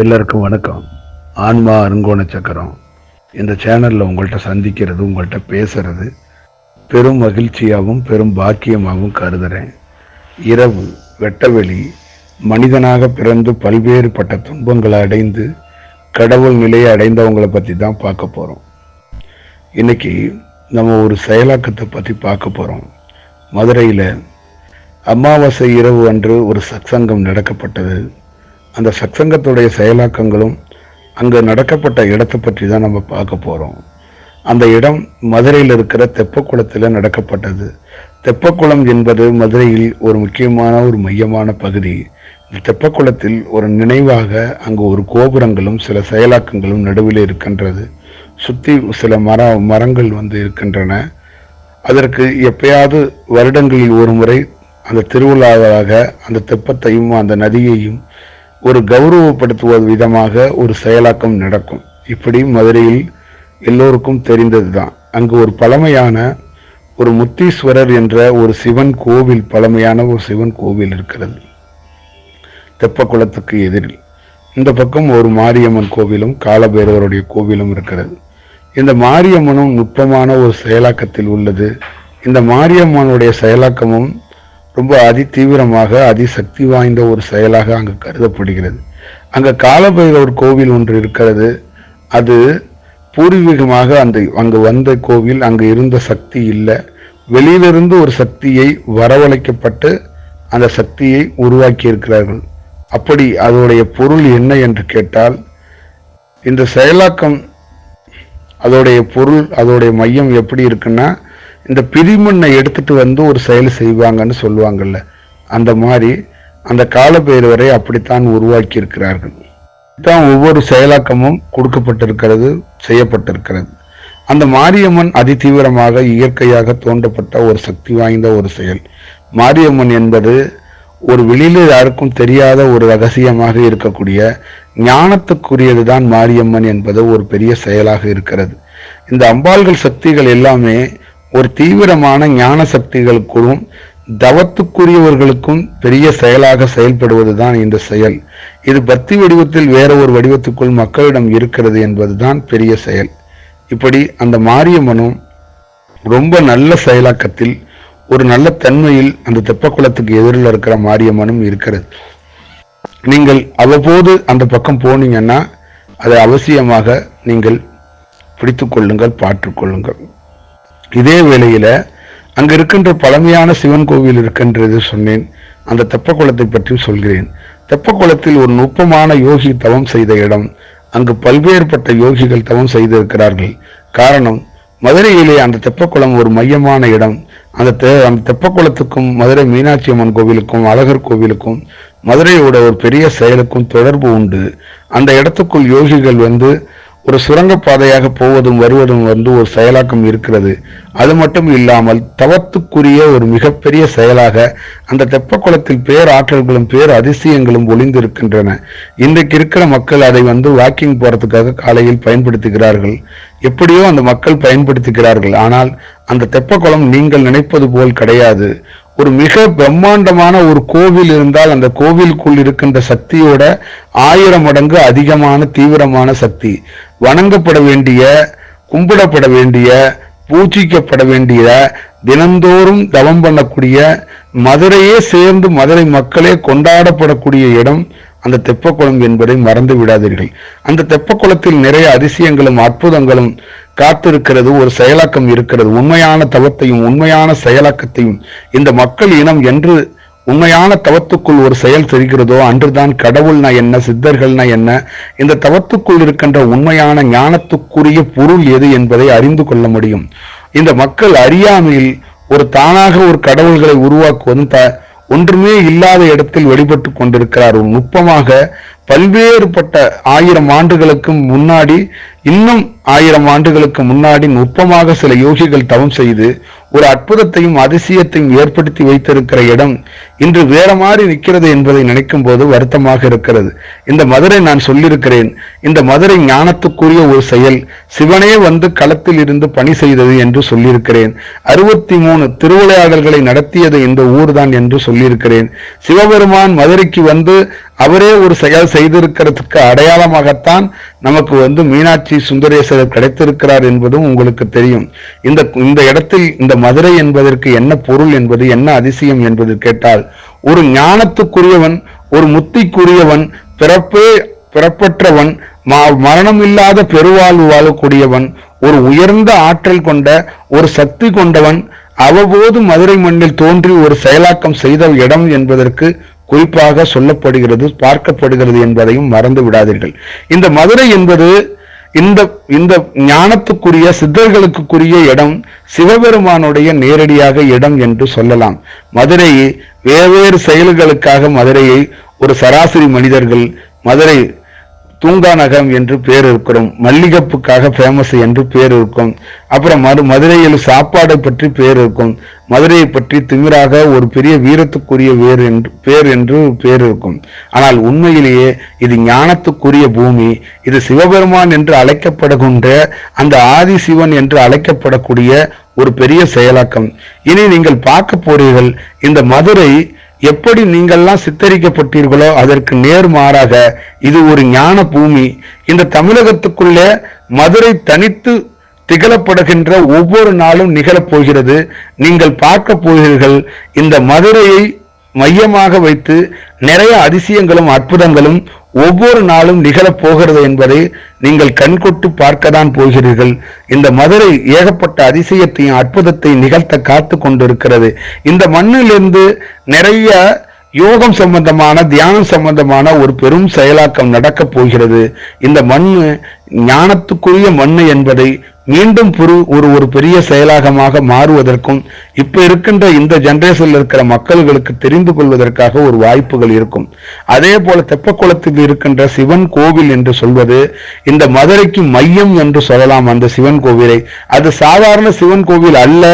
எல்லாருக்கும் வணக்கம். ஆன்மா அருங்கோண சக்கரம் இந்த சேனலில் உங்கள்கிட்ட சந்திக்கிறது உங்கள்கிட்ட பேசுறது பெரும் மகிழ்ச்சியாகவும் பெரும் பாக்கியமாகவும் கருதுறேன். இரவு வெட்டவெளி மனிதனாக பிறந்து பல்வேறுபட்ட துன்பங்களை அடைந்து கடவுள் நிலையை அடைந்தவங்களை பற்றி தான் பார்க்க போகிறோம் இன்னைக்கு நம்ம ஒரு செயலாக்கத்தை பற்றி பார்க்க போகிறோம் மதுரையில் அமாவாசை இரவு அன்று ஒரு சத்சங்கம் நடக்கப்பட்டது. அந்த சத்சங்கத்துடைய செயலாக்கங்களும் அங்கு நடக்கப்பட்ட இடத்தை பற்றி தான் நம்ம பார்க்க போகிறோம் அந்த இடம் மதுரையில் இருக்கிற தெப்பக்குளத்தில் நடக்கப்பட்டது. தெப்பக்குளம் என்பது மதுரையில் ஒரு முக்கியமான ஒரு மையமான பகுதி. தெப்பக்குளத்தில் ஒரு நினைவாக அங்கு ஒரு கோபுரங்களும் சில செயலாக்கங்களும் நடுவில் இருக்கின்றது. சுற்றி சில மர மரங்கள் வந்து இருக்கின்றன. அதற்கு எப்பயாவது வருடங்களில் ஒரு முறை அந்த திருவிழாவாக அந்த தெப்பத்தையும் அந்த நதியையும் ஒரு கௌரவப்படுத்துவது விதமாக ஒரு செயலாக்கம் நடக்கும். இப்படி மதுரையில் எல்லோருக்கும் தெரிந்தது தான் அங்கு ஒரு பழமையான ஒரு முத்தீஸ்வரர் என்ற ஒரு சிவன் கோவில் பழமையான ஒரு சிவன் கோவில் இருக்கிறது. தெப்பக்குளத்துக்கு எதிரில். இந்த பக்கம் ஒரு மாரியம்மன் கோவிலும் காலபைரவருடைய கோவிலும் இருக்கிறது. இந்த மாரியம்மனும் நுட்பமான ஒரு செயலாக்கத்தில் உள்ளது. இந்த மாரியம்மனுடைய செயலாக்கமும் ரொம்ப அதி தீவிரமாக அதிசக்தி வாய்ந்த ஒரு செயலாக அங்கு கருதப்படுகிறது. அங்கு காலபைரவர் கோவில் ஒன்று இருக்கிறது. அது பூர்வீகமாக அந்த அங்கு வந்த கோவில் அங்கு இருந்த சக்தி இல்லை. வெளியிலிருந்து ஒரு சக்தியை வரவழைக்கப்பட்டு அந்த சக்தியை உருவாக்கி இருக்கிறார்கள் அப்படி அதோடைய பொருள் என்ன என்று கேட்டால் இந்த செயலாக்கம் அதோடைய பொருள் அதோடைய மையம் எப்படி இருக்குன்னா இந்த பிரிமண்ணை எடுத்துட்டு வந்து ஒரு செயல் செய்வாங்கன்னு சொல்லுவாங்கல்ல அந்த மாதிரி அந்த காலப்பெயர்வரை அப்படித்தான் உருவாக்கி இருக்கிறார்கள் தான் ஒவ்வொரு செயலாக்கமும் கொடுக்கப்பட்டிருக்கிறது செய்யப்பட்டிருக்கிறது. அந்த மாரியம்மன் அதிதீவிரமாக இயற்கையாக தோண்டப்பட்ட ஒரு சக்தி வாய்ந்த ஒரு செயல். மாரியம்மன் என்பது ஒரு வெளியில யாருக்கும் தெரியாத ஒரு ரகசியமாக இருக்கக்கூடிய ஞானத்துக்குரியதுதான் மாரியம்மன் என்பது ஒரு பெரிய செயலாக இருக்கிறது. இந்த அம்பாள்கள் சக்திகள் எல்லாமே ஒரு தீவிரமான ஞான சக்திகளுக்கும் தவத்துக்குரியவர்களுக்கும் பெரிய செயலாக செயல்படுவதுதான் இந்த செயல். இது பக்தி வடிவத்தில் வேற ஒரு வடிவத்துக்குள் மக்களிடம் இருக்கிறது என்பதுதான் பெரிய செயல். இப்படி அந்த மாரியம்மனும் ரொம்ப நல்ல செயலாக்கத்தில் ஒரு நல்ல தன்மையில் அந்த தெப்பக்குளத்துக்கு எதிரில் இருக்கிற மாரியம்மனும் இருக்கிறது. நீங்கள் அவ்வப்போது அந்த பக்கம் போனீங்கன்னா அதை அவசியமாக நீங்கள் பிடித்து கொள்ளுங்கள் பாற்றுக் கொள்ளுங்கள். இதே வேளையில அங்க இருக்கின்ற பழமையான சிவன் கோவில் இருக்கின்றது சொன்னேன். அந்த தெப்பக்குளத்தை பற்றி சொல்கிறேன். தெப்பக்குளத்தில் ஒரு நுட்பமான யோகி தவம் செய்த இடம். அங்கு பல்வேறுபட்ட யோகிகள் தவம் செய்திருக்கிறார்கள். காரணம் மதுரையிலே அந்த தெப்பக்குளம் ஒரு மையமான இடம். அந்த தெ அந்த தெப்பக்குளத்துக்கும் மதுரை மீனாட்சி அம்மன் கோவிலுக்கும் அழகர் கோவிலுக்கும் மதுரையோட ஒரு பெரிய செயலுக்கும் தொடர்பு உண்டு. அந்த இடத்துக்குள் யோகிகள் வந்து ஒரு சுரங்கப்பாதையாக போவதும் வருவதும் வந்து ஒரு செயலாக்கம் இருக்கிறது. அது மட்டும் இல்லாமல் தவத்துக்குரிய ஒரு மிகப்பெரிய செயலாக அந்த தெப்பக்குளத்தில் பேர் ஆற்றல்களும் பேர் அதிசயங்களும் ஒளிந்திருக்கின்றன. இன்றைக்கு இருக்கிற மக்கள் அதை வந்து வாக்கிங் போறதுக்காக காலையில் பயன்படுத்துகிறார்கள். எப்படியோ அந்த மக்கள் பயன்படுத்துகிறார்கள். ஆனால் அந்த தெப்பக்குளம் நீங்கள் நினைப்பது போல் கிடையாது. ஒரு மிக பிரம்மாண்டமான ஒரு கோவில் இருந்தால் அந்த கோவிலுக்குள் இருக்கின்ற சக்தியோட ஆயிரம் மடங்கு அதிகமான தீவிரமான சக்தி. வணங்கப்பட வேண்டிய கும்பிடப்பட வேண்டிய பூஜிக்கப்பட வேண்டிய தினந்தோறும் தவம் பண்ணக்கூடிய மதுரையே சேர்ந்து மதுரை மக்களே கொண்டாடப்படக்கூடிய இடம் அந்த தெப்பக்குளம் என்பதை மறந்து விடாதீர்கள். அந்த தெப்பக்குளத்தில் நிறைய அதிசயங்களும் அற்புதங்களும் காத்திருக்கிறது ஒரு செயலாக்கம் இருக்கிறது. உண்மையான தவத்தையும் உண்மையான செயலாக்கத்தையும் இந்த மக்கள் இனம் என்று உண்மையான தவத்துக்குள் ஒரு செயல் தெரிகிறதோ அன்றுதான் கடவுள்னா என்ன சித்தர்கள்னா என்ன இந்த தவத்துக்குள் இருக்கின்ற உண்மையான ஞானத்துக்குரிய பொருள் எது என்பதை அறிந்து கொள்ள முடியும். இந்த மக்கள் அறியாமையில் ஒரு தானாக ஒரு கடவுள்களை உருவாக்குவதும் த ஒன்றுமே இல்லாத இடத்தில் வெளிப்பட்டு கொண்டிருக்கிறார். ஒரு நுட்பமாக பல்வேறுபட்ட ஆயிரம் ஆண்டுகளுக்கும் முன்னாடி இன்னும் ஆயிரம் ஆண்டுகளுக்கு முன்னாடி நுட்பமாக சில யோகிகள் தவம் செய்து ஒரு அற்புதத்தையும் அதிசயத்தையும் ஏற்படுத்தி வைத்திருக்கிற இடம் இன்று வேற மாதிரி நிற்கிறது என்பதை நினைக்கும் போது வருத்தமாக இருக்கிறது. இந்த மதுரை நான் சொல்லியிருக்கிறேன் இந்த மதுரை ஞானத்துக்குரிய ஒரு செயல் சிவனே வந்து களத்தில் இருந்து பணி செய்தது என்று சொல்லியிருக்கிறேன். அறுபத்தி மூணு திருவிளையாடல்களை நடத்தியது இந்த ஊர்தான் என்று சொல்லியிருக்கிறேன். சிவபெருமான் மதுரைக்கு வந்து அவரே ஒரு செயல் செய்திருக்கிறதுக்கு அடையாளமாகத்தான் நமக்கு வந்து மீனாட்சி சுந்தரேஸ்வரர் கிடைத்திருக்கிறார் என்பதும் உங்களுக்கு தெரியும். இந்த இந்த இடத்தில் இந்த மதுரை என்பதற்கு என்ன பொருள் என்பது என்ன அதிசயம் என்பது கேட்டால் ஒரு ஞானத்துக்குரியவன் ஒரு முத்திக்குரியவன் பிறப்பே பிறப்பற்றவன் மரணம் இல்லாத பெருவாழ்வு வாழக்கூடியவன் ஒரு உயர்ந்த ஆற்றல் கொண்ட ஒரு சக்தி கொண்டவன் அவ்வப்போது மதுரை மண்ணில் தோன்றி ஒரு செயலாக்கம் செய்த இடம் என்பதற்கு குறிப்பாக சொல்லப்படுகிறது பார்க்கப்படுகிறது என்பதையும் மறந்து விடாதீர்கள். இந்த மதுரை என்பது இந்த இந்த ஞானத்துக்குரிய சித்தர்களுக்குரிய இடம் சிவபெருமானுடைய நேரடியாக இடம் என்று சொல்லலாம். மதுரையை வேவேறு செயல்களுக்காக மதுரையை ஒரு சராசரி மனிதர்கள் மதுரை தூங்கா நகம் என்று பேர் இருக்கிறோம் மல்லிகப்புக்காக ஃபேமஸ் என்று பேர் இருக்கும். அப்புறம் மறு மதுரையில் சாப்பாடை பற்றி பேர் இருக்கும். மதுரையை பற்றி திமிராக ஒரு பெரிய வீரத்துக்குரிய வேர் என்று பேர் என்று பேர் இருக்கும். ஆனால் உண்மையிலேயே இது ஞானத்துக்குரிய பூமி. இது சிவபெருமான் என்று அழைக்கப்படுகின்ற அந்த ஆதி சிவன் என்று அழைக்கப்படக்கூடிய ஒரு பெரிய செயலாக்கம். இனி நீங்கள் பார்க்க போறீர்கள் இந்த மதுரை எப்படி நீங்கள்லாம் சித்தரிக்கப்பட்டீர்களோ அதற்கு நேர்மாறாக இது ஒரு ஞான பூமி. இந்த தமிழகத்துக்குள்ளே மதுரை தனித்து திகழப்படுகின்ற ஒவ்வொரு நாளும் நிகழப்போகிறது. நீங்கள் பார்க்க போகிறீர்கள் இந்த மதுரையை மையமாக வைத்து நிறைய அதிசயங்களும் அற்புதங்களும் ஒவ்வொரு நாளும் நிகழப் போகிறது என்பதை நீங்கள் கண்கொட்டு பார்க்கத்தான் போகிறீர்கள். இந்த மதுரை ஏகப்பட்ட அதிசயத்தையும் அற்புதத்தை நிகழ்த்த காத்து கொண்டிருக்கிறது. இந்த மண்ணிலிருந்து நிறைய யோகம் சம்பந்தமான தியானம் சம்பந்தமான ஒரு பெரும் செயலாக்கம் நடக்கப் போகிறது. இந்த மண்ணு ஞானத்துக்குரிய மண்ணு என்பதை மீண்டும் புரு ஒரு ஒரு பெரிய செயலாகமாக மாறுவதற்கும் இப்ப இருக்கின்ற இந்த ஜெனரேஷன்ல இருக்கிற மக்கள்களுக்கு தெரிந்து கொள்வதற்காக ஒரு வாய்ப்புகள் இருக்கும். அதே போல தெப்பக்குளத்தில் இருக்கின்ற சிவன் கோவில் என்று சொல்வது இந்த மதுரைக்கு மையம் என்று சொல்லலாம் அந்த சிவன் கோவிலை. அது சாதாரண சிவன் கோவில் அல்ல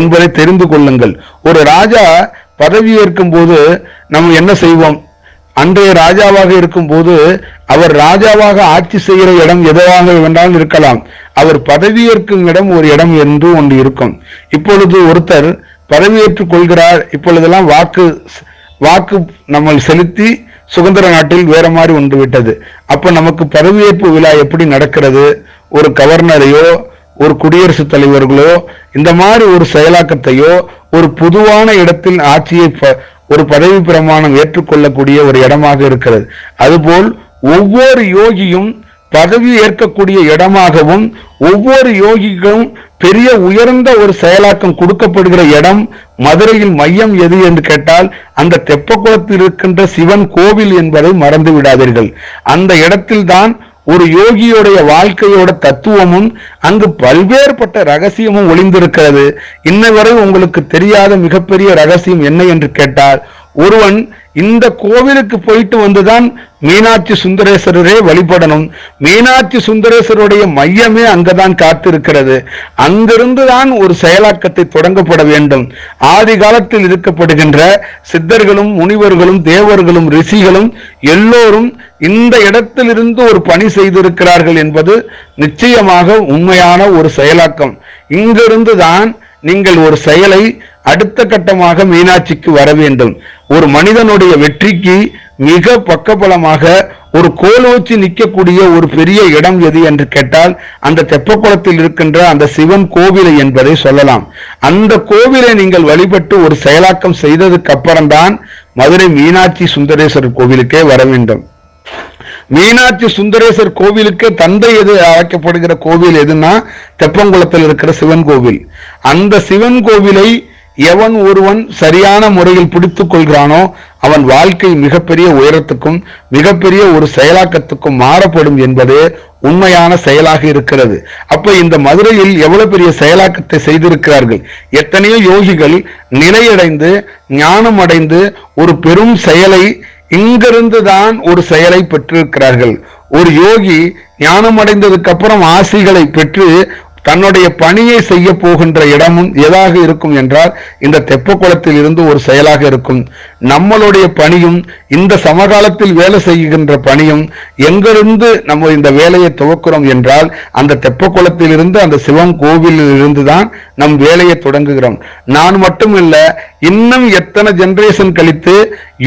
என்பதை தெரிந்து கொள்ளுங்கள். ஒரு ராஜா பதவியேற்கும் போது நம்ம என்ன செய்வோம்? அன்றைய ராஜாவாக இருக்கும் போது அவர் ராஜாவாக ஆட்சி செய்கிற இடம் எதுவாக வேண்டாலும் இருக்கலாம். அவர் பதவியேற்கும் இடம் ஒரு இடம் என்று ஒன்று இருக்கும். இப்பொழுது ஒருத்தர் பதவியேற்றுக் கொள்கிறார். இப்பொழுதெல்லாம் வாக்கு வாக்கு நம்ம செலுத்தி சுதந்திர நாட்டில் வேற மாதிரி ஒன்று விட்டது. அப்ப நமக்கு பதவியேற்பு விழா எப்படி நடக்கிறது? ஒரு கவர்னரையோ ஒரு குடியரசுத் தலைவர்களோ இந்த மாதிரி ஒரு செயலாக்கத்தையோ ஒரு பொதுவான இடத்தில் ஆட்சியை ஒரு பதவி பிரமாணம் ஏற்றுக்கொள்ளக்கூடிய ஒரு இடமாக இருக்கிறது. அதுபோல் ஒவ்வொரு யோகியும் பதவி ஏற்கக்கூடிய இடமாகவும் ஒவ்வொரு யோகிக்கும் பெரிய உயர்ந்த ஒரு செயலாக்கம் கொடுக்கப்படுகிற இடம் மதுரையில் மையம் எது என்று கேட்டால் அந்த தெப்பக்குளத்தில் இருக்கின்ற சிவன் கோவில் என்பதை மறந்து விடாதீர்கள். அந்த இடத்தில்தான் ஒரு யோகியுடைய வாழ்க்கையோட தத்துவமும் அங்கு பல்வேறுபட்ட ரகசியமும் ஒளிந்திருக்கிறது. இன்ன வரை உங்களுக்கு தெரியாத மிகப்பெரிய ரகசியம் என்ன என்று கேட்டால் ஒருவன் இந்த கோவிலுக்கு போயிட்டு வந்துதான் மீனாட்சி சுந்தரேஸ்வரரே வழிபடணும். மீனாட்சி சுந்தரேஸ்வருடைய மையமே அங்கதான் காத்திருக்கிறது. அங்கிருந்து தான் ஒரு செயலாக்கத்தை தொடங்கப்பட வேண்டும். ஆதி காலத்தில் இருக்கப்படுகின்ற சித்தர்களும் முனிவர்களும் தேவர்களும் ரிஷிகளும் எல்லோரும் இந்த இடத்திலிருந்து ஒரு பணி செய்திருக்கிறார்கள் என்பது நிச்சயமாக உண்மையான ஒரு செயலாக்கம். இங்கிருந்து தான் நீங்கள் ஒரு செயலை அடுத்த கட்டமாக மீனாட்சிக்கு வர வேண்டும். ஒரு மனிதனுடைய வெற்றிக்கு மிக பக்கபலமாக ஒரு கோல் வச்சு நிற்கக்கூடிய ஒரு பெரிய இடம் எது என்று கேட்டால் அந்த தெப்பக்குளத்தில் இருக்கின்ற அந்த சிவன் கோவிலை என்பதை சொல்லலாம். அந்த கோவிலை நீங்கள் வழிபட்டு ஒரு செயலாக்கம் செய்ததுக்கு அப்புறம்தான் மதுரை மீனாட்சி சுந்தரேஸ்வரர் கோவிலுக்கே வர வேண்டும். மீனாட்சி சுந்தரேஸ்வர் கோவிலுக்கு தந்தை எது அழைக்கப்படுகிற கோவில் எதுன்னா தெப்பங்குளத்தில் இருக்கிற சிவன் கோவில். அந்த சிவன் கோவிலை எவன் ஒருவன் சரியான முறையில் பிடித்துக் கொள்கிறானோ அவன் வாழ்க்கை மிகப்பெரிய உயரத்துக்கும் மிகப்பெரிய ஒரு செயலாக்கத்துக்கும் மாறப்படும் என்பது உண்மையான செயலாக இருக்கிறது. அப்ப இந்த மதுரையில் எவ்வளவு பெரிய செயலாக்கத்தை செய்திருக்கிறார்கள்? எத்தனையோ யோகிகள் நிலையடைந்து ஞானம் அடைந்து ஒரு பெரும் செயலை இங்கிருந்து தான் ஒரு செயலை பெற்றிருக்கிறார்கள். ஒரு யோகி ஞானம் அடைந்ததுக்கு அப்புறம் ஆசிகளை பெற்று தன்னுடைய பணியை செய்ய போகின்ற இடமும் எதாக இருக்கும் என்றால் இந்த தெப்பக்குளத்தில் இருந்து ஒரு செயலாக இருக்கும். நம்மளுடைய பணியும் இந்த சமகாலத்தில் வேலை செய்கின்ற பணியும் எங்கிருந்து நம்ம இந்த வேலையை துவக்கிறோம் என்றால் அந்த தெப்பக்குளத்தில் இருந்து அந்த சிவன் கோவிலில் இருந்து தான் நம் வேலையை தொடங்குகிறோம். நான் மட்டுமில்ல இன்னும் எத்தனை ஜெனரேஷன் கழித்து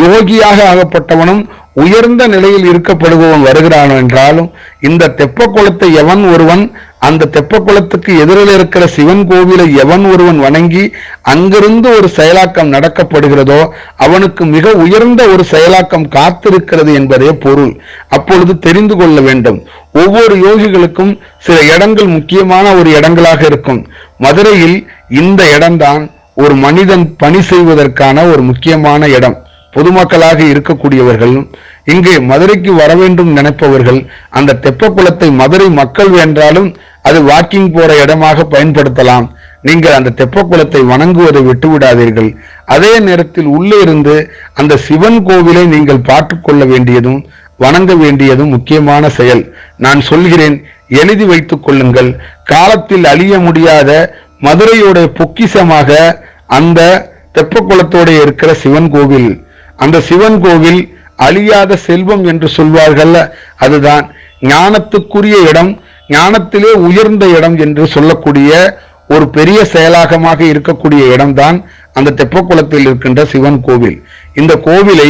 யோகியாக ஆகப்பட்டவனும் உயர்ந்த நிலையில் இருக்கப்படுபவன் வருகிறான் என்றாலும் இந்த தெப்பக்குளத்தை எவன் ஒருவன் அந்த தெப்பக்குளத்துக்கு எதிரில் இருக்கிற சிவன் கோவிலை எவன் ஒருவன் வணங்கி அங்கிருந்து ஒரு செயலாக்கம் நடக்கப்படுகிறதோ அவனுக்கு மிக உயர்ந்த ஒரு செயலாக்கம் காத்திருக்கிறது என்பதே பொருள். அப்பொழுது தெரிந்து கொள்ள வேண்டும். ஒவ்வொரு யோகிகளுக்கும் சில இடங்கள் முக்கியமான ஒரு இடங்களாக இருக்கும். மதுரையில் இந்த இடம்தான் ஒரு மனிதன் பணி செய்வதற்கான ஒரு முக்கியமான இடம். பொதுமக்களாக இருக்கக்கூடியவர்கள் இங்கே மதுரைக்கு வர வேண்டும் நினைப்பவர்கள் அந்த தெப்பக்குளத்தை மதுரை மக்கள் என்றாலும் அது வாக்கிங் போற இடமாக பயன்படுத்தலாம். நீங்கள் அந்த தெப்பக்குளத்தை வணங்குவதை விட்டு விடாதீர்கள் அதே நேரத்தில் உள்ளே இருந்து அந்த சிவன் கோவிலை நீங்கள் பார்த்து கொள்ள வேண்டியதும் வணங்க வேண்டியதும் முக்கியமான செயல். நான் சொல்கிறேன் எழுதி வைத்துக் கொள்ளுங்கள். காலத்தில் அழிய முடியாத மதுரையோட பொக்கிஷமாக அந்த தெப்பக்குளத்தோட இருக்கிற சிவன் கோவில். அந்த சிவன் கோவில் அழியாத செல்வம் என்று சொல்வார்கள். அதுதான் ஞானத்துக்குரிய இடம். ஞானத்திலே உயர்ந்த இடம் என்று சொல்லக்கூடிய ஒரு பெரிய செயலாகமாக இருக்கக்கூடிய இடம்தான் அந்த தெப்பக்குளத்தில் இருக்கின்ற சிவன் கோவில். இந்த கோவிலை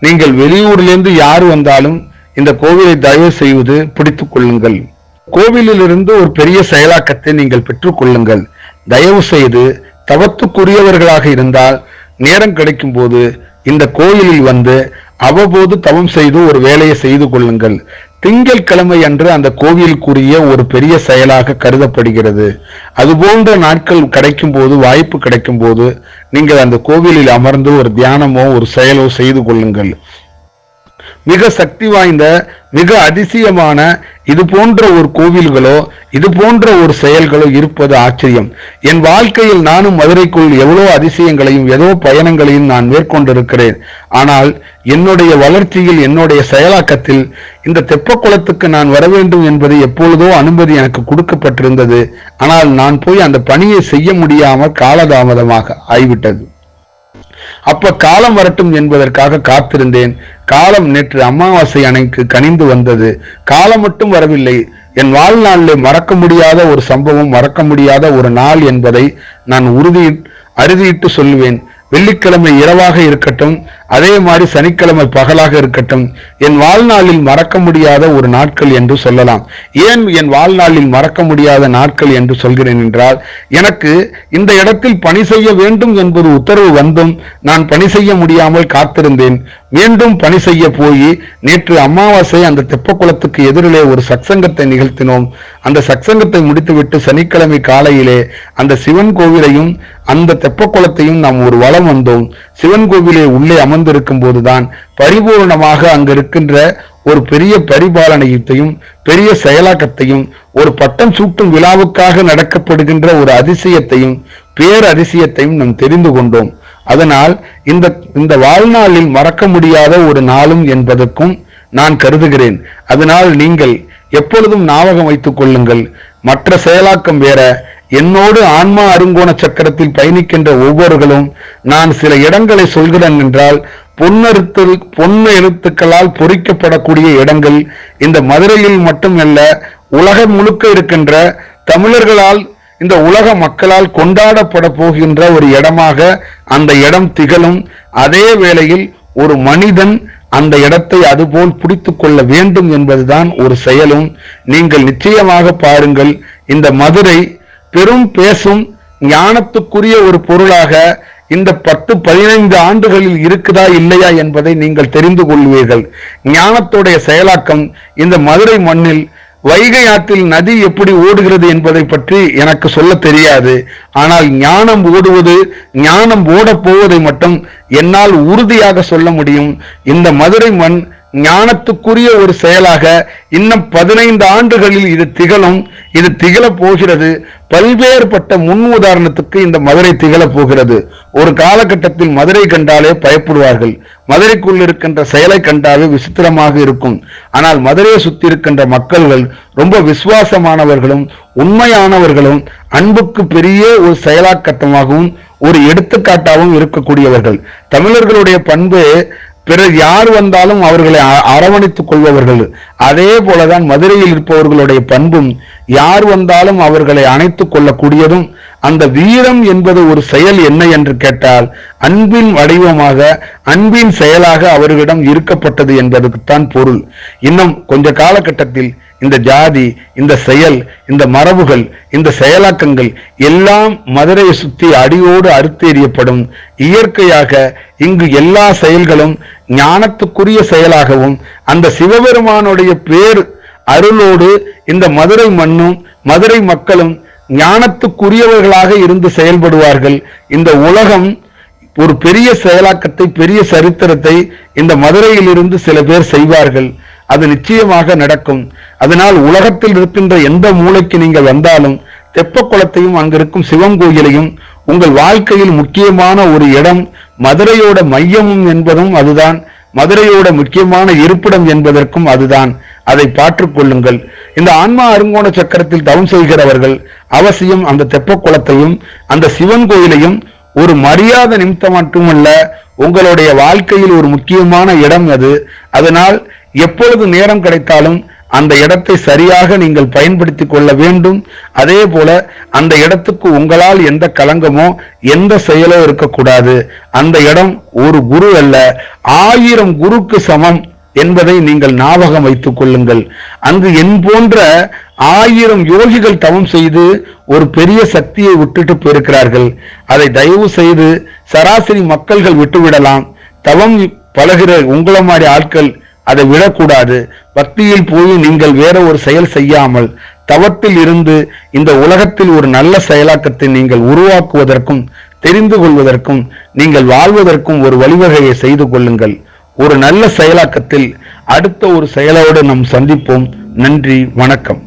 நீங்கள் வெளியூரிலிருந்து யார் வந்தாலும் இந்த கோவிலை தயவு செய்வது பிடித்துக் கொள்ளுங்கள். கோவிலிலிருந்து ஒரு பெரிய செயலாக்கத்தை நீங்கள் பெற்றுக் கொள்ளுங்கள். தயவு செய்து தவத்துக்குரியவர்களாக இருந்தால் நேரம் கிடைக்கும் போது இந்த கோயிலில் வந்து அவ்வப்போது தவம் செய்து ஒரு வேலையை செய்து கொள்ளுங்கள். திங்கள் கிழமை அன்று அந்த கோவிலுக்குரிய ஒரு பெரிய செயலாக கருதப்படுகிறது. அதுபோன்ற நாட்கள் கிடைக்கும் போது வாய்ப்பு கிடைக்கும் போது நீங்கள் அந்த கோவிலில் அமர்ந்து ஒரு தியானமோ ஒரு செயலோ செய்து கொள்ளுங்கள். மிக சக்தி வாய்ந்த மிக அதிசயமான இது போன்ற ஒரு கோவில்களோ இது போன்ற ஒரு செயல்களோ இருப்பது ஆச்சரியம். என் வாழ்க்கையில் நானும் மதுரைக்குள் எவ்வளோ அதிசயங்களையும் ஏதோ பயணங்களையும் நான் மேற்கொண்டிருக்கிறேன். ஆனால் என்னுடைய வளர்ச்சியில் என்னுடைய செயலாக்கத்தில் இந்த தெப்பக்குளத்துக்கு நான் வர வேண்டும் என்பது எப்பொழுதோ அனுமதி எனக்கு கொடுக்கப்பட்டிருந்தது. ஆனால் நான் போய் அந்த பணியை செய்ய முடியாமல் காலதாமதமாக ஆய்விட்டது. அப்ப காலம் வரட்டும் என்பதற்காக காத்திருந்தேன். காலம் நேற்று அமாவாசை அணைக்கு கனிந்து வந்தது. காலம் மட்டும் வரவில்லை. என் வாழ்நாளிலே மறக்க முடியாத ஒரு சம்பவம் மறக்க முடியாத ஒரு நாள் என்பதை நான் உறுதி அறுதியிட்டு சொல்லுவேன். வெள்ளிக்கிழமை இரவாக இருக்கட்டும். அதே மாதிரி சனிக்கிழமை பகலாக இருக்கட்டும் என் வாழ்நாளில் மறக்க முடியாத ஒரு நாட்கள் என்று சொல்லலாம். ஏன் என் வாழ்நாளில் மறக்க முடியாத நாட்கள் என்று சொல்கிறேன் என்றால் எனக்கு இந்த இடத்தில் பணி செய்ய வேண்டும் என்பது உத்தரவு வந்தும் நான் பணி செய்ய முடியாமல் காத்திருந்தேன். மீண்டும் பணி செய்ய போய் நேற்று அமாவாசை அந்த தெப்பக்குளத்துக்கு எதிரிலே ஒரு சத்சங்கத்தை நிகழ்த்தினோம். அந்த சத்சங்கத்தை முடித்துவிட்டு சனிக்கிழமை காலையிலே அந்த சிவன் கோவிலையும் அந்த தெப்பக்குளத்தையும் நாம் ஒரு வளம் வந்தோம். சிவன் கோவிலே உள்ளே அமர்ந்திருக்கும் போதுதான் பரிபூர்ணமாக அங்கு இருக்கின்ற ஒரு பெரிய பரிபாலனையத்தையும் பெரிய செயலாக்கத்தையும் ஒரு பட்டம் சூட்டும் விழாவுக்காக நடக்கப்படுகின்ற ஒரு அதிசயத்தையும் பேர் அதிசயத்தையும் நாம் தெரிந்து கொண்டோம். அதனால் இந்த இந்த வாழ்நாளில் மறக்க முடியாத ஒரு நாளும் என்பதற்கும் நான் கருதுகிறேன். அதனால் நீங்கள் எப்பொழுதும் ஞாபகம் வைத்துக் கொள்ளுங்கள். மற்ற செயலாக்கம் வேற என்னோடு ஆன்மா அருங்கோண சக்கரத்தில் பயணிக்கின்ற ஒவ்வொருவர்களும் நான் சில இடங்களை சொல்கிறேன் என்றால் பொன்னெழுத்து பொன்ன எழுத்துக்களால் பொறிக்கப்படக்கூடிய இடங்கள் இந்த மதுரையில் மட்டுமல்ல உலகம் முழுக்க இருக்கின்ற தமிழர்களால் இந்த உலக மக்களால் கொண்டாடப்பட போகின்ற ஒரு இடமாக அந்த இடம் திகழும். அதே வேளையில் ஒரு மனிதன் அந்த இடத்தை அதுபோல் பிடித்து கொள்ள வேண்டும் என்பதுதான் ஒரு செயலும். நீங்கள் நிச்சயமாக பாருங்கள் இந்த மதுரை பெரும் பேசும் ஞானத்துக்குரிய ஒரு பொருளாக இந்த பத்து பதினைந்து ஆண்டுகளில் இருக்குதா இல்லையா என்பதை நீங்கள் தெரிந்து கொள்வீர்கள். ஞானத்துடைய செயலாக்கம் இந்த மதுரை மண்ணில் வைகை ஆற்றில் நதி எப்படி ஓடுகிறது என்பதை பற்றி எனக்கு சொல்ல தெரியாது. ஆனால் ஞானம் ஓடுவது ஞானம் ஓடப் போவதை மட்டும் என்னால் உறுதியாக சொல்ல முடியும். இந்த மதுரை மண் ஞானத்துக்குரிய ஒரு செயலாக இன்னும் பதினைந்து ஆண்டுகளில் இது திகழும் இது திகழப் போகிறது. பல்வேறுபட்ட முன் உதாரணத்துக்கு இந்த மதுரை திகழப் போகிறது. ஒரு காலகட்டத்தில் மதுரை கண்டாலே பயப்படுவார்கள். மதுரைக்குள் இருக்கின்ற செயலை கண்டாலே விசித்திரமாக இருக்கும். ஆனால் மதுரையை சுற்றி இருக்கின்ற மக்கள்கள் ரொம்ப விசுவாசமானவர்களும் உண்மையானவர்களும் அன்புக்கு பெரிய ஒரு செயலாக்கட்டமாகவும் ஒரு எடுத்துக்காட்டாகவும் இருக்கக்கூடியவர்கள். தமிழர்களுடைய பண்பு பிறர் யார் வந்தாலும் அவர்களை அ- அரவணைத்துக் கொள்பவர்கள். அதே போலதான் மதுரையில் இருப்பவர்களுடைய பண்பும் யார் வந்தாலும் அவர்களை அணைத்துக் கொள்ளக்கூடியதும் அந்த வீரம் என்பது ஒரு செயல் என்ன என்று கேட்டால் அன்பின் வடிவமாக அன்பின் செயலாக அவர்களிடம் இருக்கப்பட்டது என்பதுக்குத்தான் பொருள். இன்னும் கொஞ்ச காலகட்டத்தில் இந்த ஜாதி இந்த செயல் இந்த மரபுகள் இந்த செயலாக்கங்கள் எல்லாம் மதுரையை சுத்தி அடியோடு அறுத்தெறியப்படும். இயற்கையாக இங்கு எல்லா செயல்களும் ஞானத்துக்குரிய செயலாகவும் அந்த சிவபெருமானுடைய பேர் அருளோடு இந்த மதுரை மண்ணும் மதுரை மக்களும் ஞானத்துக்குரியவர்களாக இருந்து செயல்படுவார்கள். இந்த உலகம் ஒரு பெரிய செயலாக்கத்தை பெரிய சரித்திரத்தை இந்த மதுரையில் இருந்து சில பேர் செய்வார்கள். அது நிச்சயமாக நடக்கும். அதனால் உலகத்தில் இருக்கின்ற எந்த மூலைக்கு நீங்கள் வந்தாலும் தெப்ப குளத்தையும் அங்கிருக்கும் சிவன் கோயிலையும் உங்கள் வாழ்க்கையில் முக்கியமான ஒரு இடம் மதுரையோட மையமும் என்பதும் அதுதான். மதுரையோட முக்கியமான இருப்பிடம் என்பதற்கும் அதுதான். அதை பாற்றுக்கொள்ளுங்கள் இந்த ஆன்மா அருங்கோண சக்கரத்தில் தவம் செய்கிறவர்கள் அவசியம் அந்த தெப்பக்குளத்தையும் அந்த சிவன் கோயிலையும் ஒரு மரியாதை நிமித்தம் மட்டுமல்ல உங்களுடைய வாழ்க்கையில் ஒரு முக்கியமான இடம் அது. அதனால் எப்பொழுது நேரம் கிடைத்தாலும் அந்த இடத்தை சரியாக நீங்கள் பயன்படுத்திக் கொள்ள வேண்டும். அதே போல அந்த இடத்துக்கு உங்களால் எந்த களங்கமோ எந்த செயலோ இருக்கக்கூடாது. அந்த இடம் ஒரு குரு அல்ல ஆயிரம் குருக்கு சமம் என்பதை நீங்கள் ஞாபகம் வைத்துக் கொள்ளுங்கள். அங்கு என் போன்ற ஆயிரம் யோகிகள் தவம் செய்து ஒரு பெரிய சக்தியை விட்டுட்டு போயிருக்கிறார்கள். அதை தயவு செய்து சராசரி மக்கள்கள் விட்டுவிடலாம். தவம் பழகிற உங்களை மாதிரி ஆட்கள் அதை விடக்கூடாது. பக்தியில் போய் நீங்கள் வேற ஒரு செயல் செய்யாமல் தவத்தில் இருந்து இந்த உலகத்தில் ஒரு நல்ல செயலாக்கத்தை நீங்கள் உருவாக்குவதற்கும் தெரிந்து கொள்வதற்கும் நீங்கள் வாழ்வதற்கும் ஒரு வழிவகையை செய்து கொள்ளுங்கள். ஒரு நல்ல செயலாக்கத்தில் அடுத்த ஒரு செயலோடு நாம் சந்திப்போம். நன்றி வணக்கம்.